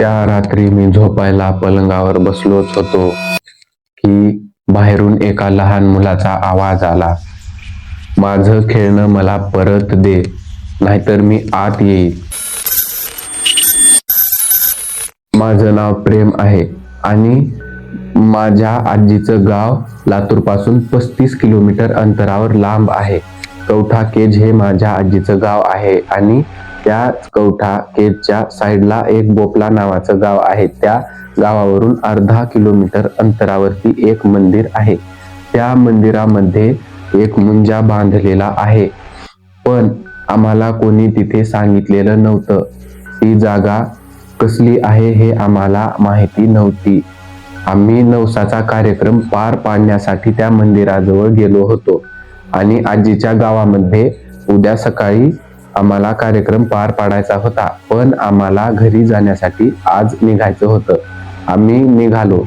त्या रात्री मी झोपायला पलंगावर बसलोच होतो की बाहेरून एका लहान मुलाचा आवाज आला. माझं खेळणं मला परत दे नाहीतर मी आत येईल माझं नाव प्रेम आहे आणि माझ्या आजीचं गाव लातूरपासून पस्तीस किलोमीटर अंतरावर लांब आहे. कवठा केज हे माझ्या आजीचं गाव आहे आणि त्या कवठा केजच्या साईडला एक बोपला नावाचं गाव आहे. त्या गावावरून अर्धा किलोमीटर अंतरावरती एक मंदिर आहे. त्या मंदिरामध्ये एक मुंजा बांधलेला आहे. पण आम्हाला कोणी तिथे सांगितलेलं नव्हतं. ती जागा कसली आहे हे आम्हाला माहिती नव्हती. आम्ही नवसाचा कार्यक्रम पार पाडण्यासाठी त्या मंदिराजवळ गेलो होतो. आणि आजीच्या गावामध्ये उद्या सकाळी आम्हाला कार्यक्रम पार पाडायचा होता पण आम्हाला घरी जाण्यासाठी आज निघायचं होतं. आम्ही निघालो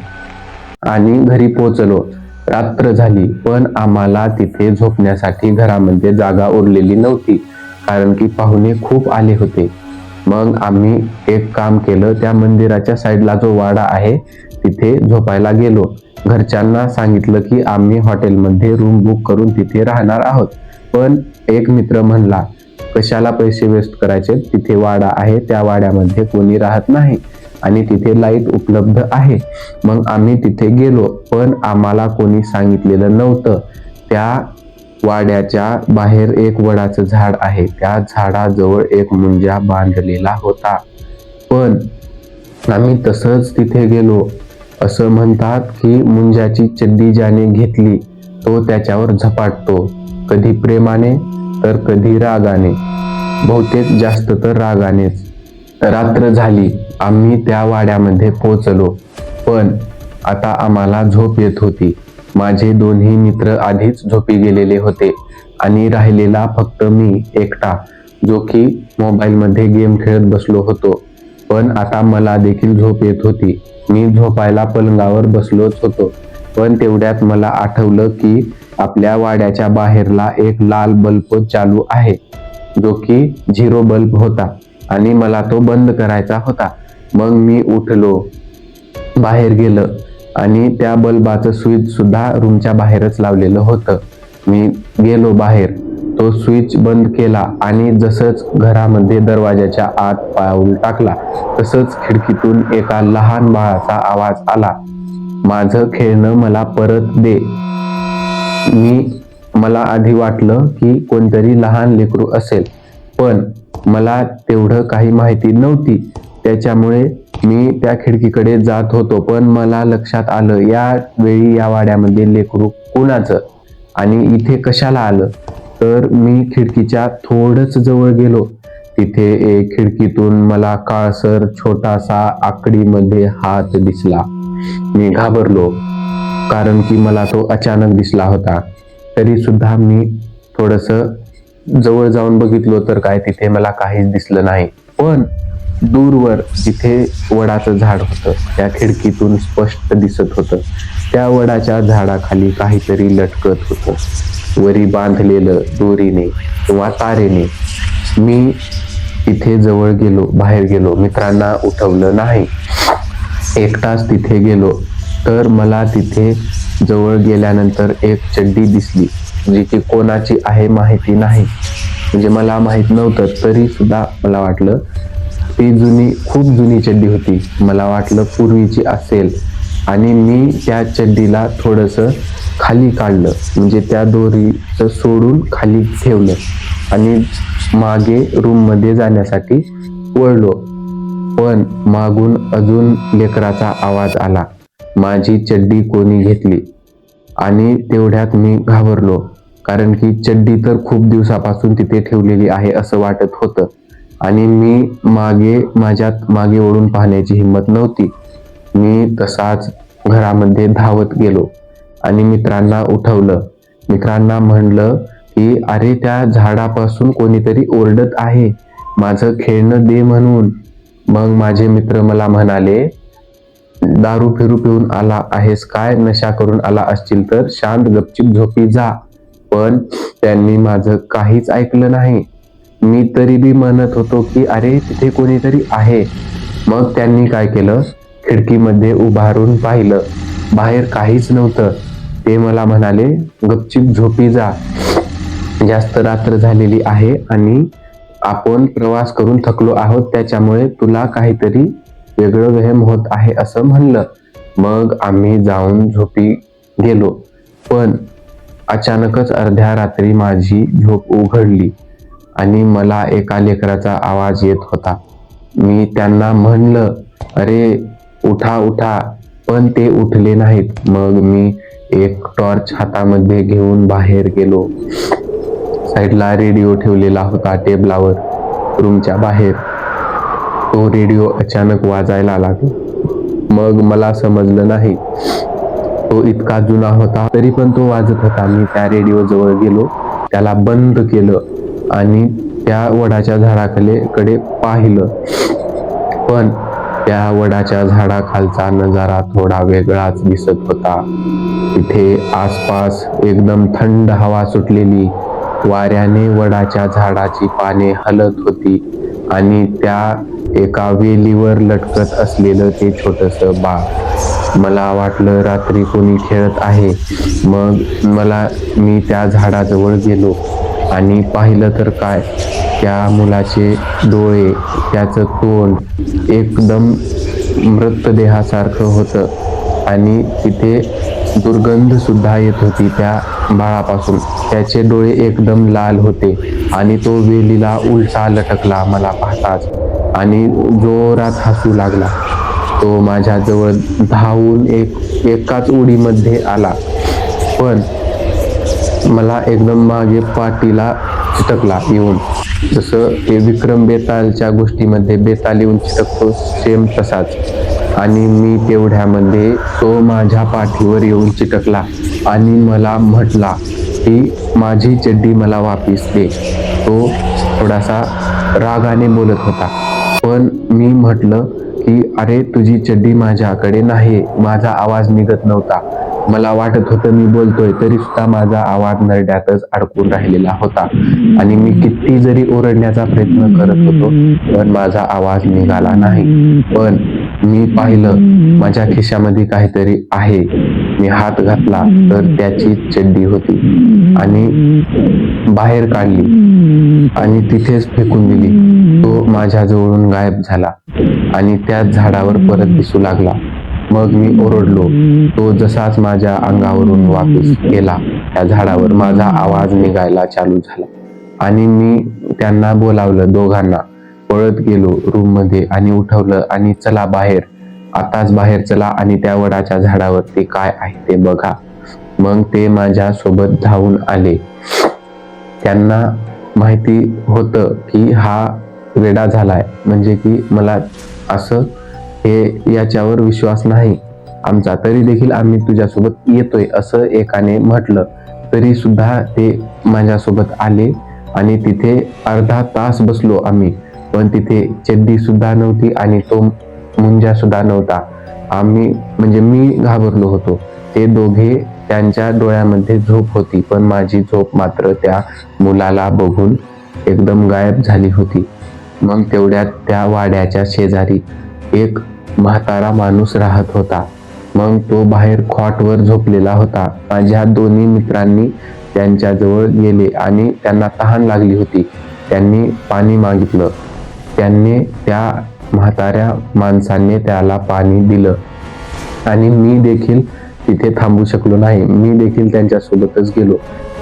आणि घरी पोहोचलो. रात्र झाली पण आम्हाला तिथे झोपण्यासाठी घरामध्ये जागा उरलेली नव्हती कारण की पाहुणे खूप आले होते. मग आम्ही एक काम केलं त्या मंदिराच्या साईडला जो वाडा आहे तिथे झोपायला गेलो. घरच्यांना सांगितलं की आम्ही हॉटेलमध्ये रूम बुक करून तिथे राहणार आहोत. पण एक मित्र म्हणला कशाला पैसे वेस्ट करायचे? तिथे वाडा आहे त्या वाड्यामध्ये कोणी राहत नाही आणि तिथे लाइट उपलब्ध आहे. मग आम्ही तिथे गेलो पण आम्हाला कोणी सांगितलेलं नव्हतं. त्या वाड्याच्या बाहेर एक वडाचं झाड आहे. त्या झाडाजवळ एक मुंजा बांधलेला होता. पण आम्ही तसंच तिथे गेलो. असं म्हणतात की मुंजाची चड्डी ज्याने घेतली तो त्याच्यावर झपाटतो. कधी प्रेमाने तर कधी रागाने. बहुतेक जास्त तर रागानेच. रात्र झाली आम्ही त्या वाड्यामध्ये पोचलो पण आता आम्हाला झोप येत होती. माझे दोन्ही मित्र आधीच झोपी गेलेले होते आणि राहिलेला फक्त मी एकटा जो की मोबाईलमध्ये गेम खेळत बसलो होतो. पण आता मला देखील झोप येत होती. मी झोपायला पलंगावर बसलोच होतो. पण तेवढ्यात मला आठवलं की आपल्या वाड्याच्या बाहेरला एक लाल बल्ब चालू आहे. जो की झिरो बल्ब होता आणि मला तो बंद करायचा होता. मग मी उठलो बाहेर गेलं आणि त्या बल्बाचं स्विच सुद्धा रूमच्या बाहेरच लावलेलं होतं. मी गेलो बाहेर. तो स्विच बंद केला आणि जसंच घरामध्ये दरवाजाच्या आत पाऊल टाकला तसंच खिडकीतून एका लहान बाळाचा आवाज आला. माझं खेळणं मला परत दे. मी मला आधी वाटलं की कोणतरी लहान लेकरू असेल पण मला तेवढं काही माहिती नव्हती. त्याच्यामुळे मी त्या खिडकीकडे जात होतो पण मला लक्षात आलं या वेळी या वाड्यामध्ये लेकरू कुणाचं? आणि इथे कशाला आलं? तर मी खिडकीच्या थोडंच जवळ गेलो. तिथे एक खिडकीतून मला काळसर छोटासा आकडीमध्ये हात दिसला. मी घाबरलो. कारण की मला तो अचानक दिसला होता. तरी सुद्धा मी थोडस जवळ जाऊन बघितलो तर काय तिथे मला काहीच दिसलं नाही. पण दूरवर जिथे वडाचं झाड होतं त्या खिडकीतून स्पष्ट दिसत होतं. त्या वडाच्या झाडाखाली काहीतरी लटकत होतं. वरी बांधलेलं दोरीने किंवा तारेने मी तिथे जवळ गेलो बाहेर गेलो. मित्रांना उठवलं नाही. एकटाच तिथे गेलो. तर मला तिथे जवळ गेल्यानंतर एक चड्डी दिसली जी की कोणाची आहे माहिती नाही. म्हणजे मला माहीत नव्हतं तरी सुद्धा मला वाटलं ती जुनी खूप जुनी चड्डी होती. मला वाटलं पूर्वीची असेल. आणि मी त्या चड्डीला थोडस खाली काढलं. म्हणजे त्या दोरीचं सोडून खाली ठेवलं. आणि मागे रूममध्ये जाण्यासाठी वळलो. पण मागून अजून लेकराचा आवाज आला. माझी चड्डी कोणी घेतली? आणि तेवढ्यात मी घाबरलो कारण की चड्डी तर खूप दिवसापासून तिथे ठेवलेली आहे असं वाटत होतं. आणि मी मागे माझ्यात मागे ओढून पाहण्याची हिंमत नव्हती. मी तसाच घरामध्ये धावत गेलो आणि मित्रांना उठवलं. मित्रांना म्हणलं की अरे त्या झाडापासून कोणीतरी ओरडत आहे. माझं खेळणं दे म्हणून. मग माझे मित्र मला म्हणाले दारू फिरू पिऊन आला आहेस काय नशा करून आला असतील तर शांत गपचिप झोपी जा. पण त्यांनी माझं काहीच ऐकलं नाही. मी तरी बी म्हणत होतो की अरे तिथे कोणीतरी आहे. मग त्यांनी काय केलं? खिडकीमध्ये उभारून पाहिलं. बाहेर काहीच नव्हतं. ते मला म्हणाले गपचिप झोपी जा. जास्त रात्र झालेली आहे आणि आपण प्रवास करून थकलो आहोत. त्याच्यामुळे तुला काहीतरी वेगळं व्यायाम होत आहे असं म्हणलं. मग आम्ही जाऊन झोपी गेलो. पण अचानकच अर्ध्या रात्री माझी झोप उघडली आणि मला एका लेकराचा आवाज येत होता. मी त्यांना म्हणलं अरे उठा उठा. पण ते उठले नाहीत. मग मी एक टॉर्च हातामध्ये घेऊन बाहेर गेलो. साईडला रेडिओ ठेवलेला होता टेबलावर रूमच्या बाहेर. तो रेडिओ अचानक वाजायला लागला. मग मला समजलं नाही तो इतका जुना होता तरी पण तो वाजत होता. मी त्या रेडिओ जवळ गेलो त्याला बंद केलं आणि त्या वडाच्या झाडाकडे कडे पाहिलं. पण त्या वडाच्या झाडाखालचा नजारा थोडा वेगळाच दिसत होता. तिथे आसपास एकदम थंड हवा सुटलेली वाऱ्याने वडाच्या झाडाची पाने हलत होती आणि त्या एका वेलीवर लटकत असलेलं ते छोटस बाळ. मला वाटलं रात्री कोणी खेळत आहे. मग मला मी त्या झाडाजवळ गेलो आणि पाहिलं तर काय? त्या मुलाचे डोळे त्याचं तोंड एकदम मृतदेहासारखं होतं आणि तिथे दुर्गंध सुद्धा येत होती त्या बाळापासून. त्याचे डोळे एकदम लाल होते आणि तो वेलीला उलटा लटकला मला पाहताच. आणि जोरात हसू लागला तो माझ्याजवळ धावून एक एकाच उडीमध्ये आला. पण मला एकदम मागे पाठीला चिटकला येऊन. जसं ते विक्रम बेतालच्या गोष्टीमध्ये बेताल येऊन चिटकतो सेम तसाच. आणि मी तेवढ्यामध्ये तो माझ्या पाठीवर येऊन चिटकला आणि मला म्हटला की माझी चड्डी मला वापिस दे. तो थोडासा रागाने बोलत होता. पण मी म्हटलं की अरे तुझी चड्डी माझ्याकडे नाही. माझा आवाज निघत नव्हता. मला वाटत होतं मी बोलतोय तरी सुद्धा माझा आवाज नरड्यातच अडकून राहिलेला होता. आणि मी किती जरी ओरडण्याचा प्रयत्न करत होतो पण माझा आवाज निघाला नाही. पण मी पाहिलं माझ्या खिशामध्ये काहीतरी आहे. मी हात घातला तर त्याची चड्डी होती. आणि बाहेर काढली. आणि तिथेच फेकून दिली. तो माझ्याजवळून गायब झाला. आणि त्याच झाडावर परत दिसू लागला. मग मी ओरडलो. तो जसाच माझ्या अंगावरून वापस गेला. त्या झाडावर माझा आवाज निघायला चालू झाला. आणि मी त्यांना बोलावलं दोघांना. पळत गेलो रूममध्ये आणि उठवलं. आणि चला बाहेर. आताच बाहेर चला आणि त्या वडाच्या झाडावर ते काय आहे ते बघा. मग ते माझ्या सोबत धावून आले. त्यांना माहिती होतं की हा वेडा झालाय. म्हणजे की मला असं हे याच्यावर विश्वास नाही. आमचा तरी देखील आम्ही तुझ्यासोबत येतोय असं एकाने म्हटलं. तरी सुद्धा ते माझ्यासोबत आले आणि तिथे अर्धा तास बसलो आम्ही. पण तिथे चड्डी सुद्धा नव्हती आणि तो मुंजा सुद्धा नव्हता. आम्ही म्हणजे मी घाबरलो होतो. ते दोघे त्यांच्या डोळ्यामध्ये झोप होती पण माझी झोप मात्र त्या मुलाला बघून एकदम गायब झाली होती. मग तेवढ्यात त्या वाड्याच्या शेजारी एक म्हातारा माणूस राहत होता. मग तो बाहेर खॉटवर झोपलेला होता. माझ्या दोन्ही मित्रांनी त्यांच्याजवळ गेले आणि त्यांना तहान लागली होती. त्यांनी पाणी मागितलं. त्यांनी त्या म्हाताऱ्या माणसाने त्याला पाणी दिलं. आणि मी देखील तिथे थांबू शकलो नाही. मी देखील त्यांच्यासोबतच गेलो.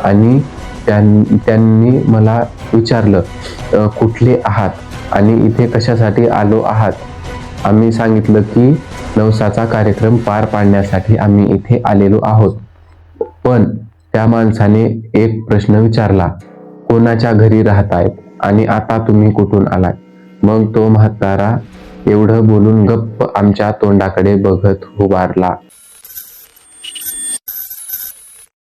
आणि त्यां- त्यांनी मला विचारलं कुठले आहात? आणि इथे कशासाठी आलो आहात? आम्ही सांगितलं की नवसाचा कार्यक्रम पार पाडण्यासाठी आम्ही इथे आलेलो आहोत. पण त्या माणसाने एक प्रश्न विचारला कोणाच्या घरी राहतायत? आणि आता तुम्ही कुठून आलात? मग तो म्हातारा एवढं बोलून गप्प आमच्या तोंडाकडे बघत उभारला.